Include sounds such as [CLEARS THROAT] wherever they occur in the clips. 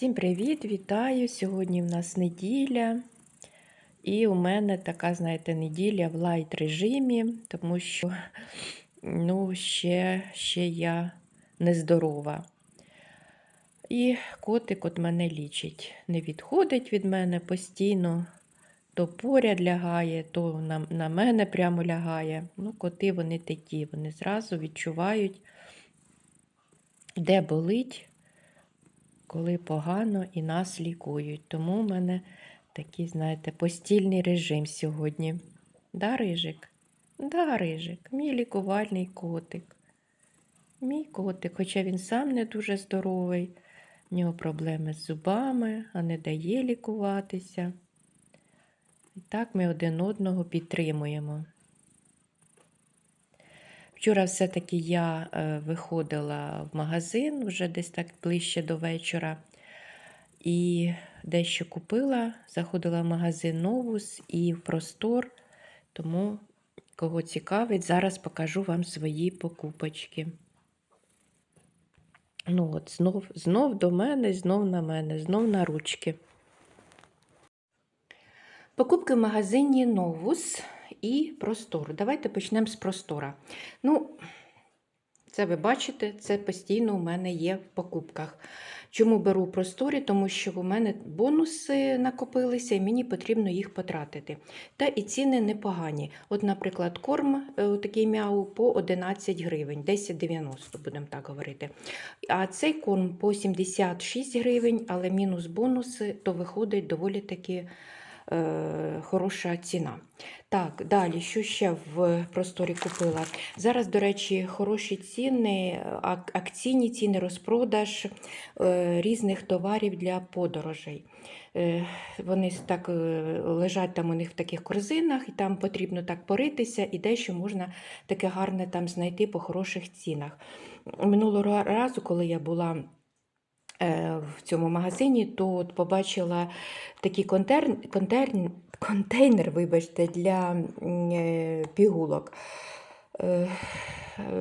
Всім привіт, вітаю! Сьогодні в нас неділя. І у мене така, знаєте, неділя в лайт режимі, тому що ну, ще, ще я нездорова. І котик от мене лічить. Не відходить від мене постійно, то поряд лягає, то на, на мене прямо лягає. Ну, коти вони такі, вони зразу відчувають, де болить коли погано і нас лікують. Тому в мене такий, знаєте, постільний режим сьогодні. Да, Рижик? Да, Рижик, мій лікувальний котик. Мій котик, хоча він сам не дуже здоровий, в нього проблеми з зубами, а не дає лікуватися. І так ми один одного підтримуємо. Вчора все-таки я е, виходила в магазин вже десь так ближче до вечора. І дещо купила, заходила в магазин Новус і в простор. Тому, кого цікавить, зараз покажу вам свої покупочки. Ну от, знов, знов до мене, знов на мене, знов на ручки. Покупки в магазині Новус і простор. Давайте почнемо з простора. Ну, це ви бачите, це постійно у мене є в покупках. Чому беру просторі? Тому що у мене бонуси накопилися і мені потрібно їх потратити. Та і ціни непогані. От, наприклад, корм е, такий мяу по 11 гривень, 10,90, будемо так говорити. А цей корм по 76 гривень, але мінус бонуси, то виходить доволі таки е, хороша ціна. Так, далі, що ще в просторі купила? Зараз, до речі, хороші ціни, акційні ціни, розпродаж е, різних товарів для подорожей. Е, Вони так лежать там у них в таких корзинах, і там потрібно так поритися, і дещо можна таке гарне там знайти по хороших цінах. Минулого разу, коли я була в цьому магазині, то от побачила такий контейнер, контейнер, контейнер вибачте, для е, пігулок. Е,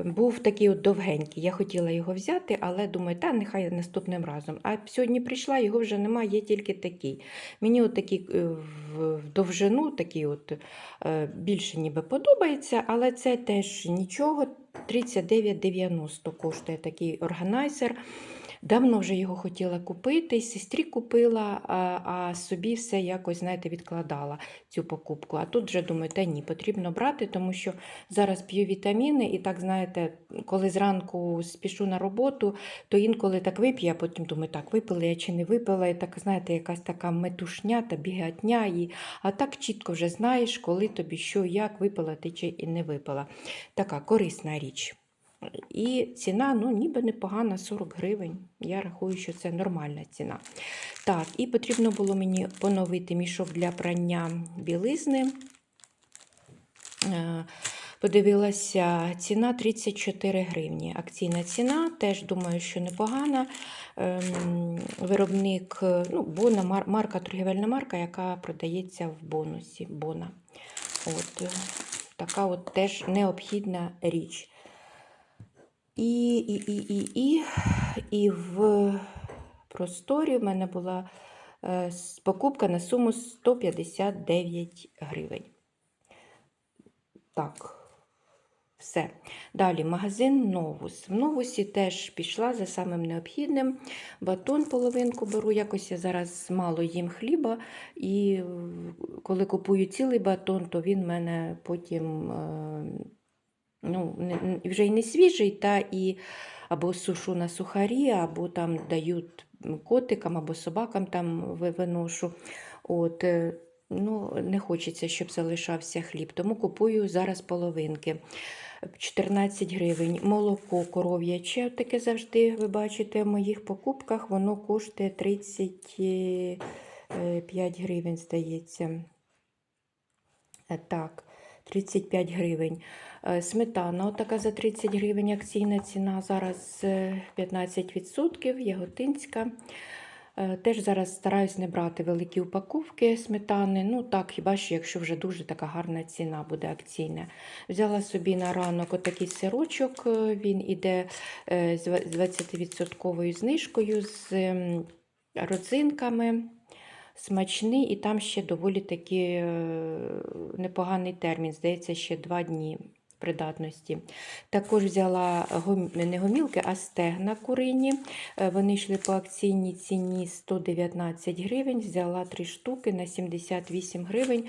Був такий от довгенький. Я хотіла його взяти, але думаю, та нехай наступним разом. А сьогодні прийшла, його вже немає, є тільки такий. Мені от такий е, в довжину такий от, е, більше ніби подобається, але це теж нічого. 39,90 коштує такий органайзер. Давно вже його хотіла купити, сестрі купила, а, собі все якось, знаєте, відкладала цю покупку. А тут вже думаю, та ні, потрібно брати, тому що зараз п'ю вітаміни, і так, знаєте, коли зранку спішу на роботу, то інколи так вип'ю, а потім думаю, так, випила я чи не випила, і так, знаєте, якась така метушня та бігатня. І... А так чітко вже знаєш, коли тобі що, як випила ти чи не випила. Така корисна річ. І ціна, ну, ніби непогана, 40 гривень. Я рахую, що це нормальна ціна. Так, і потрібно було мені поновити мішок для прання білизни. Е, Подивилася, ціна 34 гривні. Акційна ціна, теж думаю, що непогана. Ем, Виробник, ну, Бона, марка, торгівельна марка, яка продається в бонусі. Бона. От, е, така от теж необхідна річ. І, і, і, і, і, і в просторі в мене була е, покупка на суму 159 гривень. Так, все. Далі магазин Новус. В Новусі теж пішла за самим необхідним. Батон половинку беру. Якось я зараз мало їм хліба, і е, коли купую цілий батон, то він в мене потім. Е, ну, вже й не свіжий, та і або сушу на сухарі, або там дають котикам або собакам там виношу. От, е, ну, не хочеться, щоб залишався хліб, тому купую зараз половинки. 14 гривень. Молоко коров'яче, таке завжди ви бачите в моїх покупках, воно коштує 35 гривень, здається. Е, Так, 35 гривень. Е, Сметана, отака за 30 гривень акційна ціна, зараз е, 15%, яготинська. Е, Теж зараз стараюсь не брати великі упаковки сметани. Ну так, хіба що, якщо вже дуже така гарна ціна буде акційна. Взяла собі на ранок отакий сирочок, е, він іде е, з 20% знижкою з родзинками. Смачний, і там ще доволі таки е, непоганий термін, здається, ще два дні придатності. Також взяла не гомілки, а стегна курині. Е, Вони йшли по акційній ціні 119 гривень. Взяла 3 штуки на 78 гривень.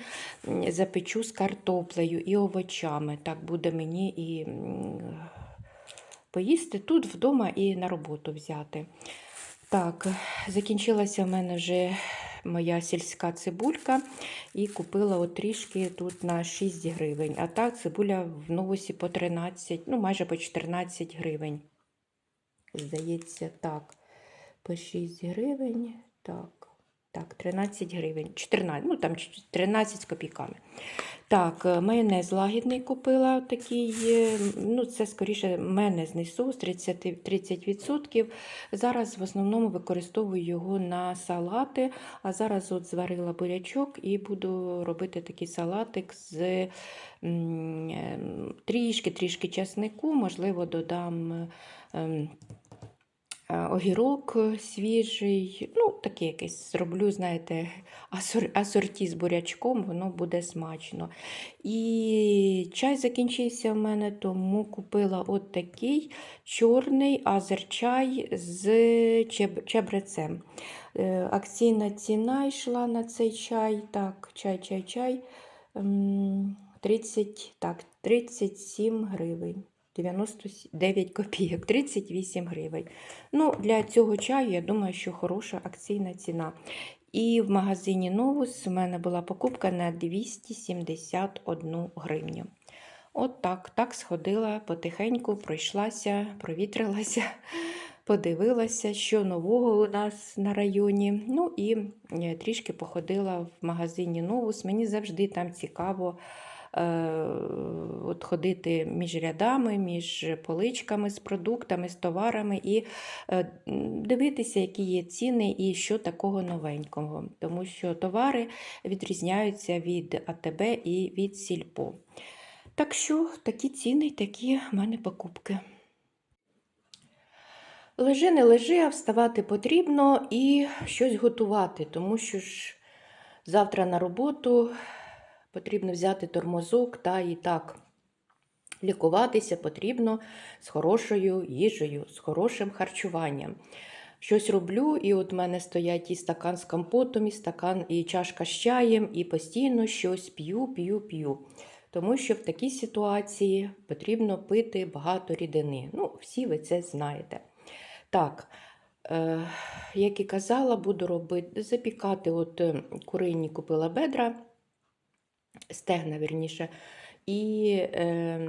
Запечу з картоплею і овочами. Так буде мені і поїсти тут вдома і на роботу взяти. Так, закінчилася в мене вже моя сільська цибулька і купила от трішки тут на 6 гривень. А так цибуля в новосі по 13, ну майже по 14 гривень. Здається, так. По 6 гривень. Так. Так, 13 гривень. 14, ну там 13 з копійками. Так, е, майонез лагідний купила такий. е, Ну, це скоріше менезний соус 30, 30%. Зараз в основному використовую його на салати. А зараз от зварила бурячок і буду робити такий салатик з ем, трішки-трішки часнику, можливо, додам. ем, е, Огірок свіжий, ну, таке якесь зроблю, знаєте, асор- асорті з бурячком, воно буде смачно. І чай закінчився в мене, тому купила от такий чорний азерчай з чеб- чебрецем. Е, Акційна ціна йшла на цей чай. Так, чай, чай, чай. ем, 30, так, 37 гривень. 99 копійок, 38 гривень. Ну, Для цього чаю, я думаю, що хороша акційна ціна. І в магазині Новус у мене була покупка на 271 гривню. От так, так сходила потихеньку, пройшлася, провітрилася, [LAUGHS] подивилася, що нового у нас на районі. Ну і е, трішки походила в магазині Новус. Мені завжди там цікаво от ходити між рядами, між поличками з продуктами, з товарами і е, дивитися, які є ціни і що такого новенького. Тому що товари відрізняються від АТБ і від Сільпо. Так що такі ціни, й такі в мене покупки. Лежи, не лежи, а вставати потрібно і щось готувати, тому що ж завтра на роботу потрібно взяти тормозок та і так лікуватися потрібно з хорошою їжею, з хорошим харчуванням. Щось роблю, і от в мене стоять і стакан з компотом, і стакан, і чашка з чаєм, і постійно щось п'ю, п'ю, п'ю. Тому що в такій ситуації потрібно пити багато рідини. Ну, всі ви це знаєте. Так, е, як і казала, буду робити, запікати от е, курині купила бедра, стегна, вірніше, і е,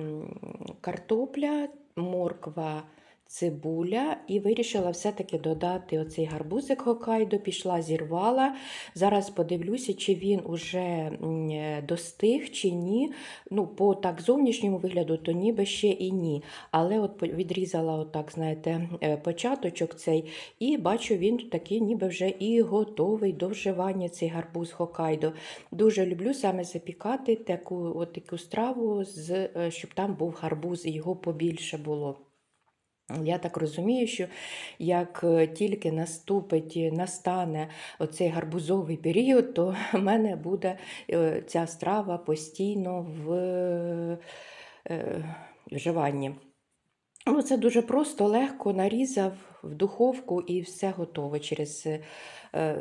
картопля, морква, цибуля. І вирішила все-таки додати оцей гарбузик Хокайдо, пішла, зірвала. Зараз подивлюся, чи він уже достиг, чи ні. Ну, по так зовнішньому вигляду, то ніби ще і ні. Але от відрізала отак, знаєте, е, початочок цей, і бачу, він такий ніби вже і готовий до вживання цей гарбуз Хокайдо. Дуже люблю саме запікати таку, от таку страву, з, е, щоб там був гарбуз і його побільше було. Я так розумію, що як е, тільки наступить, настане оцей гарбузовий період, то [LAUGHS] в мене буде е, ця страва постійно в е, вживанні. Ну, це дуже просто, легко нарізав в духовку і все готово через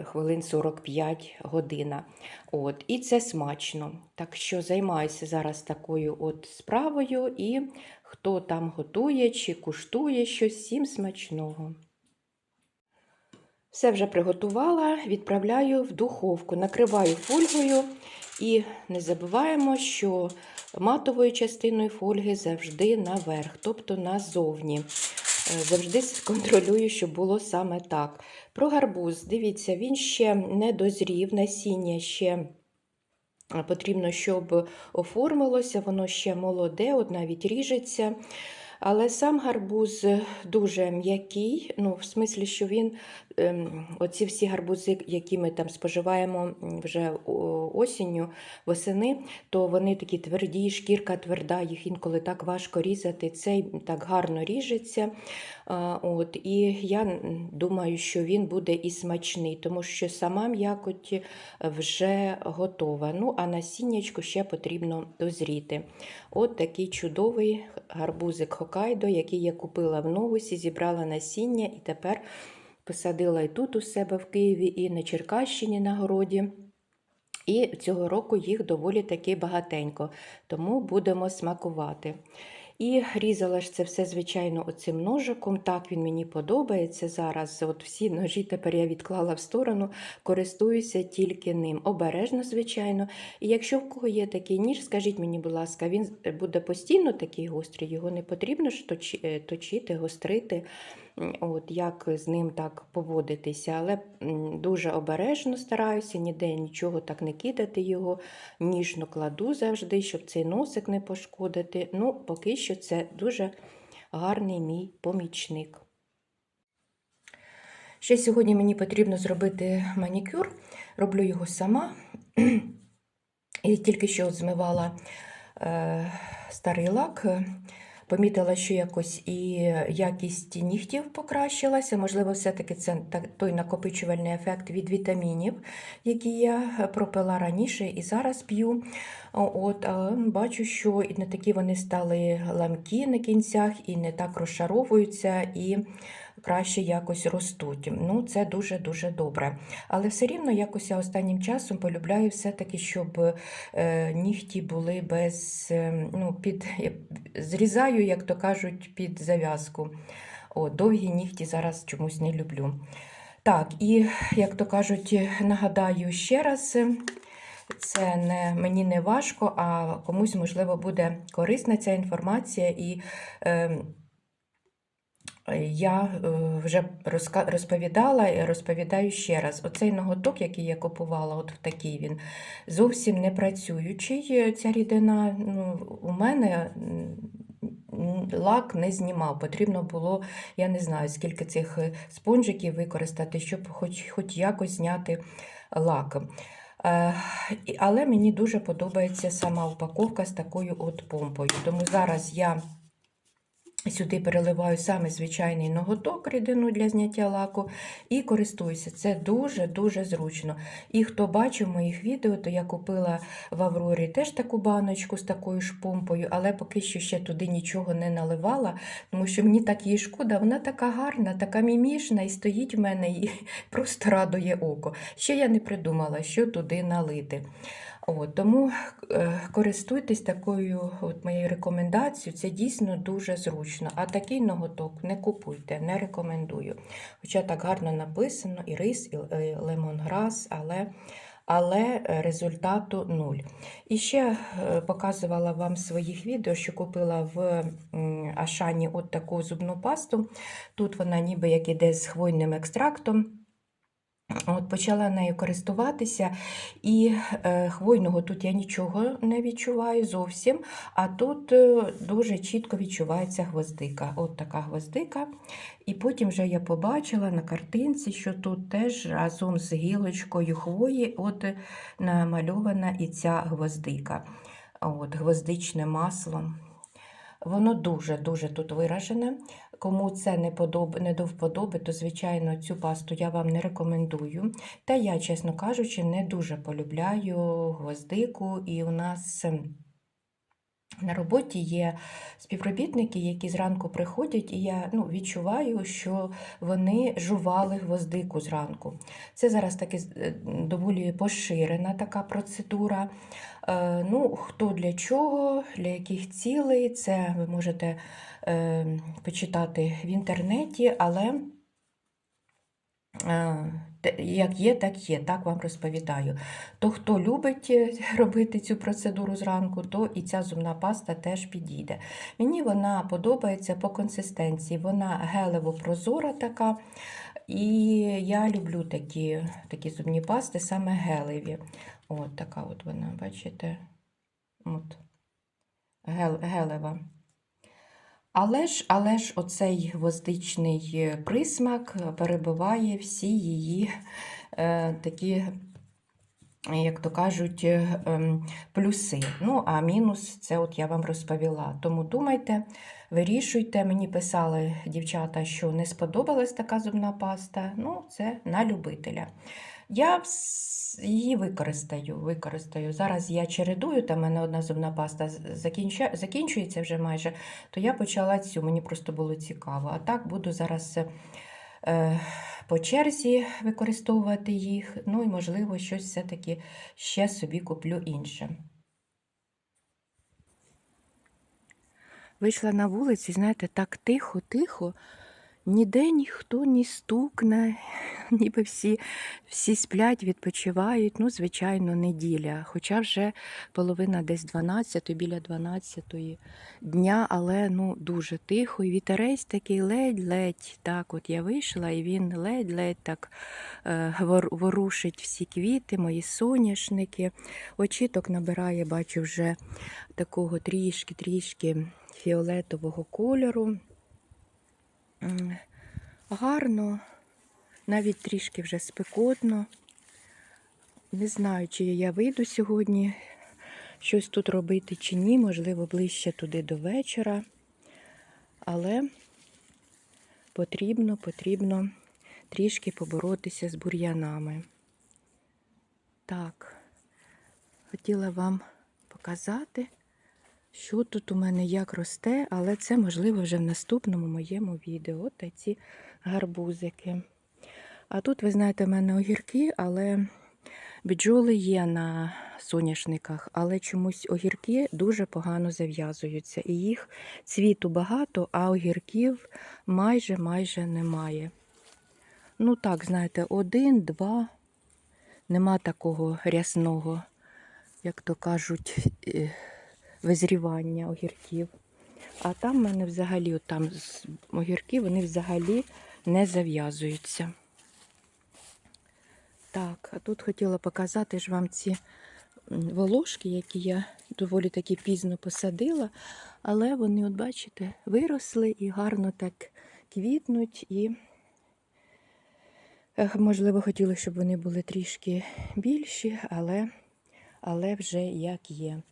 хвилин 45 година. От, і це смачно. Так що займаюся зараз такою от справою, і хто там готує чи куштує щось, всім смачного. Все вже приготувала, відправляю в духовку, накриваю фольгою і не забуваємо, що матовою частиною фольги завжди наверх, тобто назовні. Е, Завжди [LAUGHS] контролюю, щоб було саме так. Про гарбуз, дивіться, він ще не дозрів, насіння ще потрібно, щоб оформилося, воно ще молоде, от навіть ріжеться. Але сам гарбуз дуже м'який, ну, в смислі, що він, ем, оці всі гарбузи, які ми там споживаємо вже осінню, восени, то вони такі тверді, шкірка тверда, їх інколи так важко різати. Цей так гарно ріжеться. От, і я думаю, що він буде і смачний, тому що сама м'якоть вже готова. Ну, а насіннячку ще потрібно дозріти. От такий чудовий гарбузик Хокайдо, який я купила в новусі, зібрала насіння і тепер посадила і тут у себе в Києві, і на Черкащині на городі. І цього року їх доволі таки багатенько, тому будемо смакувати. І різала ж це все, звичайно, оцим ножиком. Так він мені подобається зараз. От всі ножі тепер я відклала в сторону, користуюся тільки ним. Обережно, звичайно. І якщо в кого є такий ніж, скажіть мені, будь ласка, він буде постійно такий гострий, його не потрібно ж е, точити, гострити. От як з ним так поводитися, але дуже обережно стараюся, ніде нічого так не кидати його, ніжно кладу завжди, щоб цей носик не пошкодити. Ну, поки що це дуже гарний мій помічник. Ще сьогодні мені потрібно зробити манікюр, роблю його сама. [CLEARS THROAT] І тільки що змивала е, старий лак. Помітила, що якось і якість нігтів покращилася. Можливо, все-таки це той накопичувальний ефект від вітамінів, які я пропила раніше і зараз п'ю. От, бачу, що і не такі вони стали ламкі на кінцях, і не так розшаровуються, і краще якось ростуть. Ну, це дуже-дуже добре. Але все рівно якось я останнім часом полюбляю все-таки, щоб е, нігті були без е, ну, під зрізаю, як то кажуть, під зав'язку. О, довгі нігті зараз чомусь не люблю. Так, і як то кажуть, нагадаю ще раз. Це не мені не важко, а комусь можливо буде корисна ця інформація, і е, я е, вже розповідала і розповідаю ще раз. Оцей ноготок, який я купувала, от в такий він зовсім не працюючий. е, Ця рідина ну, у мене лак не знімав. Потрібно було, я не знаю, скільки цих е, спонжиків використати, щоб хоч, хоч якось зняти лак. Але мені дуже подобається сама упаковка з такою от помпою. Тому зараз я Сюди переливаю саме звичайний ноготок, рідину для зняття лаку, і користуюся. Це дуже-дуже зручно. І хто бачив моїх відео, то я купила в Аврорі теж таку баночку з такою ж помпою, але поки що ще туди нічого не наливала, тому що мені так її шкода. Вона така гарна, така мімішна і стоїть в мене і [LAUGHS] просто радує око. Ще я не придумала, що туди налити. От, тому е, користуйтесь такою от моєю рекомендацією, це дійсно дуже зручно. А такий ноготок не купуйте, не рекомендую. Хоча так гарно написано, і рис, і е, лемонграс, але, але результату нуль. І ще е, показувала вам своїх відео, що купила в Ашані от таку зубну пасту. Тут вона ніби як іде з хвойним екстрактом. От Почала нею користуватися, і е, хвойного тут я нічого не відчуваю зовсім, а тут е, дуже чітко відчувається гвоздика. От така гвоздика. І потім вже я побачила на картинці, що тут теж разом з гілочкою хвої от намальована і ця гвоздика. От, Гвоздичне масло. Воно дуже-дуже тут виражене. Кому це не, подоб... не до вподоби, то, звичайно, цю пасту я вам не рекомендую. Та я, чесно кажучи, не дуже полюбляю гвоздику, і у нас ем, на роботі є співробітники, які зранку приходять, і я ну, відчуваю, що вони жували гвоздику зранку. Це зараз таки е, доволі поширена така процедура. Е, Ну, хто для чого, для яких цілей, це ви можете е, почитати в інтернеті, але е, як є, так є, так вам розповідаю. То, хто любить е, робити цю процедуру зранку, то і ця зубна паста теж підійде. Мені вона подобається по консистенції, вона гелево-прозора така. І я люблю такі, такі зубні пасти, саме гелеві. От така от вона, бачите? От. Гел, гелева. Але ж, але ж оцей гвоздичний е, присмак перебиває всі її е, такі, як то кажуть, е, ем, плюси. Ну, а мінус це от я вам розповіла. Тому думайте, вирішуйте. Мені писали дівчата, що не сподобалась така зубна паста. Ну, це на любителя. Я її використаю. використаю. Зараз я чередую, там в мене одна зубна паста закінчується вже майже, то я почала цю, мені просто було цікаво. А так буду зараз е, по черзі використовувати їх. Ну і, можливо, щось все-таки ще собі куплю інше. Вийшла на вулицю, знаєте, так тихо-тихо, ніде ніхто не стукне, [LAUGHS] ніби всі, всі сплять, відпочивають. Ну, звичайно, неділя. Хоча вже половина десь 12, біля 12 дня, але ну, дуже тихо. І вітерець такий ледь-ледь. Так, от я вийшла, і він ледь-ледь так е, ворушить всі квіти, мої соняшники. Очіток набирає, бачу, вже такого трішки-трішки фіолетового кольору. Гарно, навіть трішки вже спекотно. Не знаю, чи я вийду сьогодні щось тут робити чи ні, можливо, ближче туди до вечора. Але потрібно, потрібно трішки поборотися з бур'янами. Так, хотіла вам показати, що тут у мене як росте, але це можливо вже в наступному моєму відео. От ці гарбузики. А тут, ви знаєте, в мене огірки, але бджоли є на соняшниках, але чомусь огірки дуже погано зав'язуються. І їх цвіту багато, а огірків майже майже немає. Ну так, знаєте, один, два. Нема такого рясного, як то кажуть, е, визрівання огірків. А там в мене взагалі, от там огірки, вони взагалі не зав'язуються. Так, а тут хотіла показати ж вам ці волошки, які я доволі таки пізно посадила, але вони, от бачите, виросли і гарно так квітнуть. І, можливо, хотіла, щоб вони були трішки більші, але, але вже як є.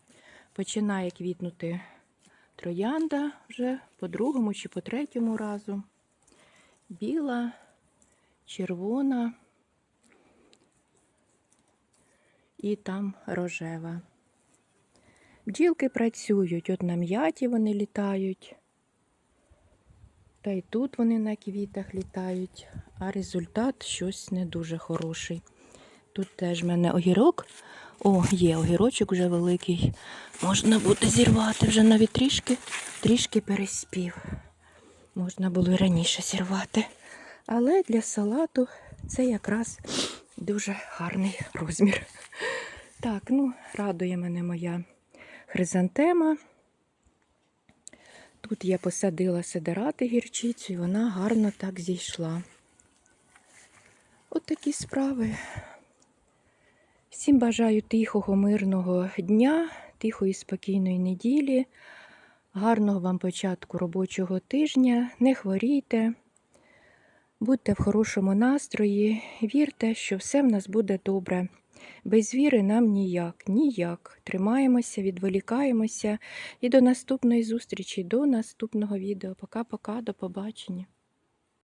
Починає квітнути троянда вже по другому чи по третьому разу. Біла, червона і там рожева. Бджілки працюють, от на м'яті вони літають. Та й тут вони на квітах літають, а результат щось не дуже хороший. Тут теж в мене огірок. О, є огірочок вже великий. Можна буде зірвати вже навіть трішки, трішки переспів. Можна було і раніше зірвати. Але для салату це якраз дуже гарний розмір. Так, ну, радує мене моя хризантема. Тут я посадила сидирати гірчицю, і вона гарно так зійшла. От такі справи. Всім бажаю тихого, мирного дня, тихої, спокійної неділі, гарного вам початку робочого тижня. Не хворійте, будьте в хорошому настрої, вірте, що все в нас буде добре. Без віри нам ніяк, ніяк. Тримаємося, відволікаємося. І до наступної зустрічі, до наступного відео. Пока-пока, до побачення.